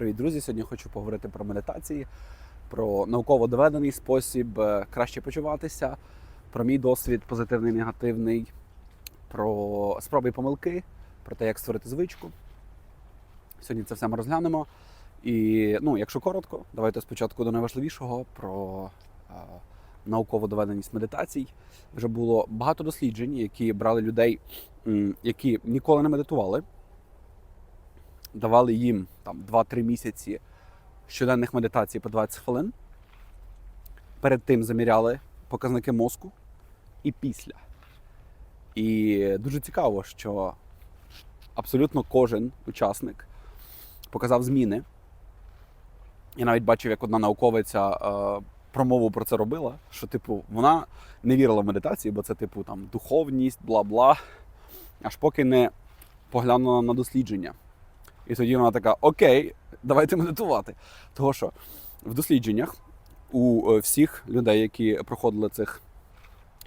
Привіт, друзі! Сьогодні хочу поговорити про медитації, про науково доведений спосіб е, краще почуватися, про мій досвід позитивний, негативний, про спроби і помилки, про те, як створити звичку. Сьогодні це все ми розглянемо. І ну, якщо коротко, давайте спочатку до найважливішого про е, науково доведеність медитацій. Вже було багато досліджень, які брали людей, які ніколи не медитували давали їм там 2-3 місяці щоденних медитацій по 20 хвилин. Перед тим заміряли показники мозку і після. І дуже цікаво, що абсолютно кожен учасник показав зміни. Я навіть бачив, як одна науковиця е, промову про це робила, що, типу, вона не вірила в медитацію, бо це, типу, там духовність, бла-бла. Аж поки не поглянула на дослідження. І тоді вона така: Окей, давайте медитувати. Того що в дослідженнях у е, всіх людей, які проходили цих,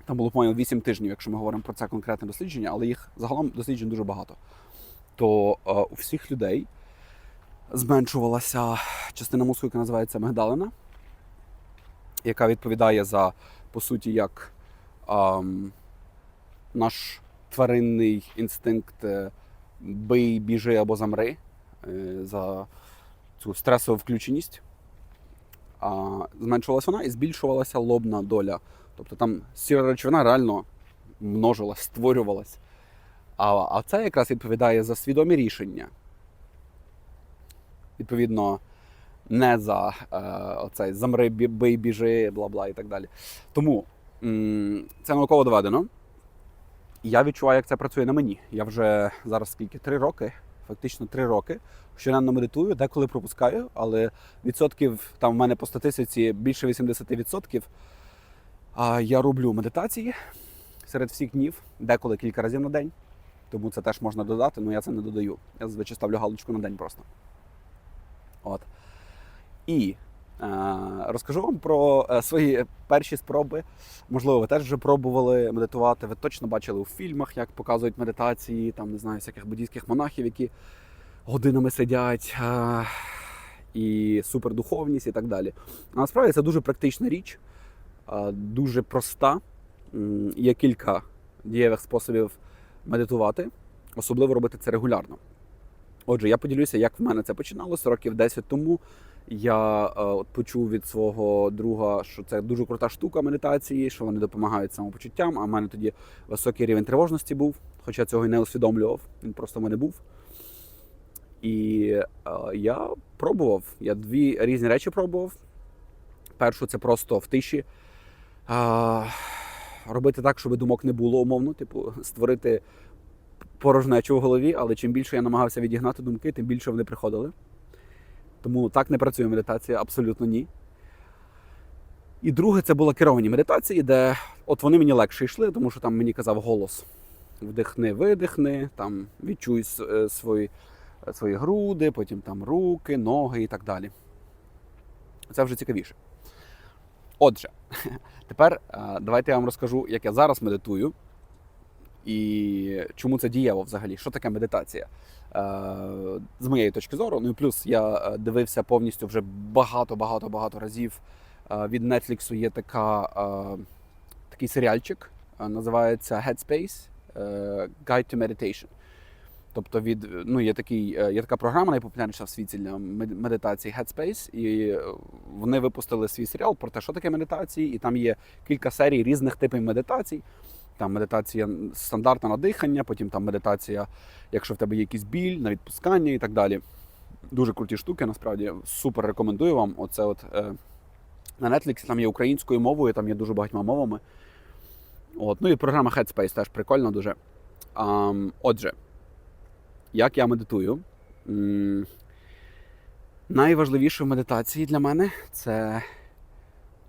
там було по 8 тижнів, якщо ми говоримо про це конкретне дослідження, але їх загалом досліджень дуже багато. То е, у всіх людей зменшувалася частина мозку, яка називається мигдалина, яка відповідає за, по суті, як ем, наш тваринний інстинкт е, бий, біжи або замри е, за цю стресову включеність. Зменшувалася вона і збільшувалася лобна доля. Тобто там сіра речовина реально множилась, створювалась. А, а це якраз відповідає за свідомі рішення. Відповідно, не за е, оцей замри, бий, біжи, бла-бла і так далі. Тому м, це науково доведено. Я відчуваю, як це працює на мені. Я вже зараз скільки три роки, фактично три роки. Щоденно медитую, деколи пропускаю, але відсотків там в мене по статистиці більше 80%. А я роблю медитації серед всіх днів, деколи кілька разів на день. Тому це теж можна додати, але я це не додаю. Я зазвичай ставлю галочку на день просто. От. І розкажу вам про е, свої перші спроби. Можливо, ви теж вже пробували медитувати. Ви точно бачили у фільмах, як показують медитації, там не знаю, всяких буддійських монахів, які годинами сидять, е, і супердуховність і так далі. А насправді це дуже практична річ, е, дуже проста. Є кілька дієвих способів медитувати, особливо робити це регулярно. Отже, я поділюся, як в мене це починалося років 10 тому. Я е, от почув від свого друга, що це дуже крута штука медитації, що вони допомагають самопочуттям. А в мене тоді високий рівень тривожності був, хоча цього й не усвідомлював. Він просто в мене був. І е, я пробував. Я дві різні речі пробував. Першу це просто в тиші. е, робити так, щоб думок не було умовно, типу, створити порожнечу в голові, але чим більше я намагався відігнати думки, тим більше вони приходили. Тому так не працює медитація, абсолютно ні. І друге, це були керовані медитації, де от вони мені легше йшли, тому що там мені казав голос: вдихни, видихни, там відчуй е, свої, свої груди, потім там руки, ноги і так далі. Це вже цікавіше. Отже, тепер е, давайте я вам розкажу, як я зараз медитую і чому це дієво взагалі. Що таке медитація? Е, З моєї точки зору. Ну і плюс я е, дивився повністю вже багато-багато багато разів. Е, Від Netflix є така, такий серіальчик, називається Headspace Guide to Meditation. Тобто від ну є такий, є така програма, найпопулярніша в світі для медитації Headspace, і вони випустили свій серіал про те, що таке медитації, і там є кілька серій різних типів медитацій. Там медитація стандартна на дихання, потім там медитація, якщо в тебе є якийсь біль, на відпускання і так далі. Дуже круті штуки, насправді супер рекомендую вам. Оце от е, на Netflix там є українською мовою, там є дуже багатьма мовами. От. Ну і програма Headspace теж прикольна дуже. А, отже, як я медитую? М, Найважливіше в медитації для мене це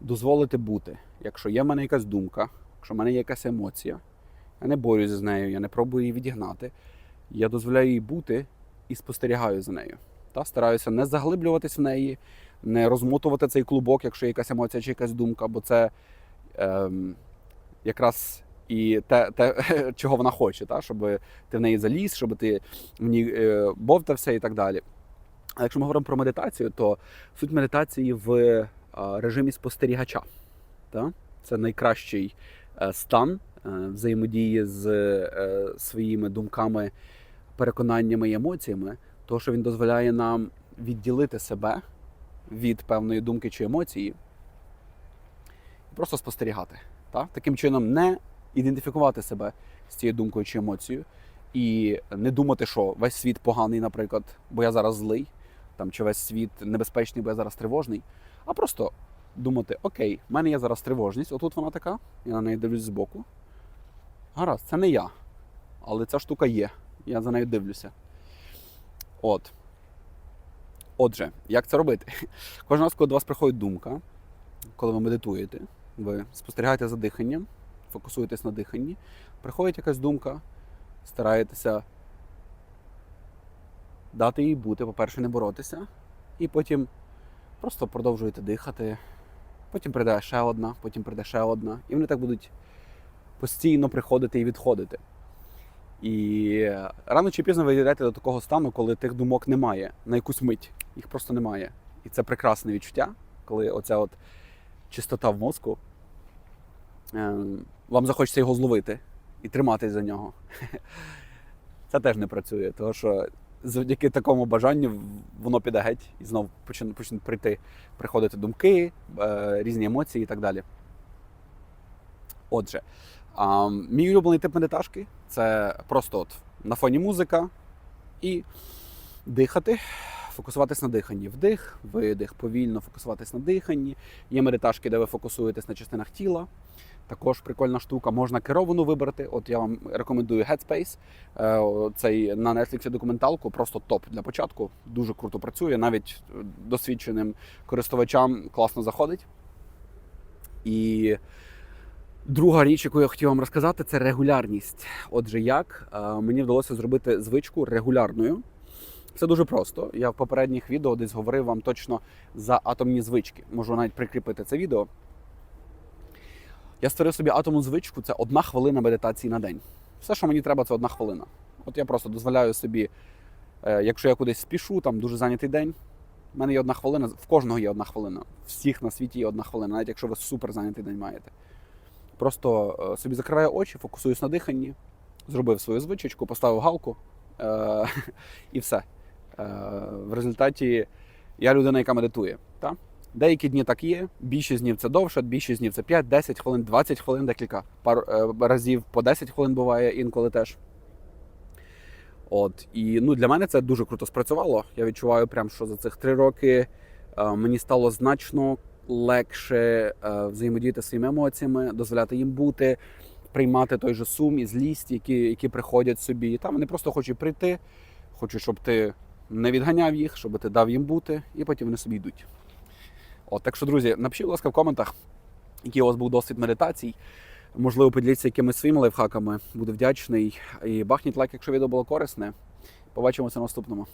дозволити бути. Якщо є в мене якась думка, якщо в мене є якась емоція, я не борюся з нею, я не пробую її відігнати. Я дозволяю їй бути і спостерігаю за нею. Та стараюся не заглиблюватись в неї, не розмотувати цей клубок, якщо є якась емоція чи якась думка, бо це ем, якраз і те, те, чого вона хоче, та? щоб ти в неї заліз, щоб ти в ній е, бовтався і так далі. А якщо ми говоримо про медитацію, то суть медитації в е, режимі спостерігача. Та? Це найкращий стан е, взаємодії з е, своїми думками, переконаннями і емоціями, тому що він дозволяє нам відділити себе від певної думки чи емоції і просто спостерігати. Та? Таким чином, не ідентифікувати себе з цією думкою чи емоцією, і не думати, що весь світ поганий, наприклад, бо я зараз злий, там, чи весь світ небезпечний, бо я зараз тривожний, а просто думати: окей, в мене є зараз тривожність, отут вона така, я на неї дивлюсь збоку. Гаразд, це не я. Але ця штука є. Я за нею дивлюся. От. Отже, як це робити? Кожен раз, коли до вас приходить думка, коли ви медитуєте, ви спостерігаєте за диханням, фокусуєтесь на диханні, приходить якась думка, стараєтеся дати їй бути, по-перше, не боротися, і потім просто продовжуєте дихати. Потім прийде ще одна, потім прийде ще одна. І вони так будуть постійно приходити і відходити. І рано чи пізно ви йдете до такого стану, коли тих думок немає на якусь мить. Їх просто немає. І це прекрасне відчуття, коли оця от чистота в мозку. ем, Вам захочеться його зловити і триматись за нього. Це теж не працює, тому що завдяки такому бажанню воно піде геть і знову почнуть почнуть прийти, приходити думки, е, різні емоції і так далі. Отже, а, мій улюблений тип медиташки це просто от на фоні музика і дихати, фокусуватись на диханні. Вдих, видих, повільно фокусуватись на диханні. Є медиташки, де ви фокусуєтесь на частинах тіла. Також прикольна штука, можна керовану вибрати. От я вам рекомендую Headspace. Е, Цей на Netflix документалку, просто топ для початку. Дуже круто працює, навіть е, досвідченим користувачам класно заходить. І друга річ, яку я хотів вам розказати, це регулярність. Отже, як е, мені вдалося зробити звичку регулярною. Все дуже просто. Я в попередніх відео десь говорив вам точно за атомні звички. Можу навіть прикріпити це відео. Я створив собі атомну звичку це одна хвилина медитації на день. Все, що мені треба, це одна хвилина. От я просто дозволяю собі, е, якщо я кудись спішу, там дуже зайнятий день. в мене є одна хвилина, в кожного є одна хвилина. Всіх на світі є одна хвилина, навіть якщо ви супер зайнятий день маєте. Просто е, собі закриваю очі, фокусуюсь на диханні, зробив свою звичечку, поставив галку е- і все. Е- в результаті я людина, яка медитує. Та? Деякі дні так є, більшість днів це довше, більшість днів це 5, 10 хвилин, 20 хвилин, декілька пар е, разів по 10 хвилин буває інколи теж. От і ну для мене це дуже круто спрацювало. Я відчуваю, прям, що за цих три роки е, мені стало значно легше е, взаємодіяти своїми емоціями, дозволяти їм бути, приймати той же сум і злість, які, які приходять собі. І там вони просто хочуть прийти, хочуть, щоб ти не відганяв їх, щоб ти дав їм бути, і потім вони собі йдуть. От, так що, друзі, напишіть, будь ласка, в коментах, який у вас був досвід медитацій. Можливо, поділіться якимись своїми лайфхаками. Буду вдячний. І бахніть лайк, якщо відео було корисне. Побачимося в наступному.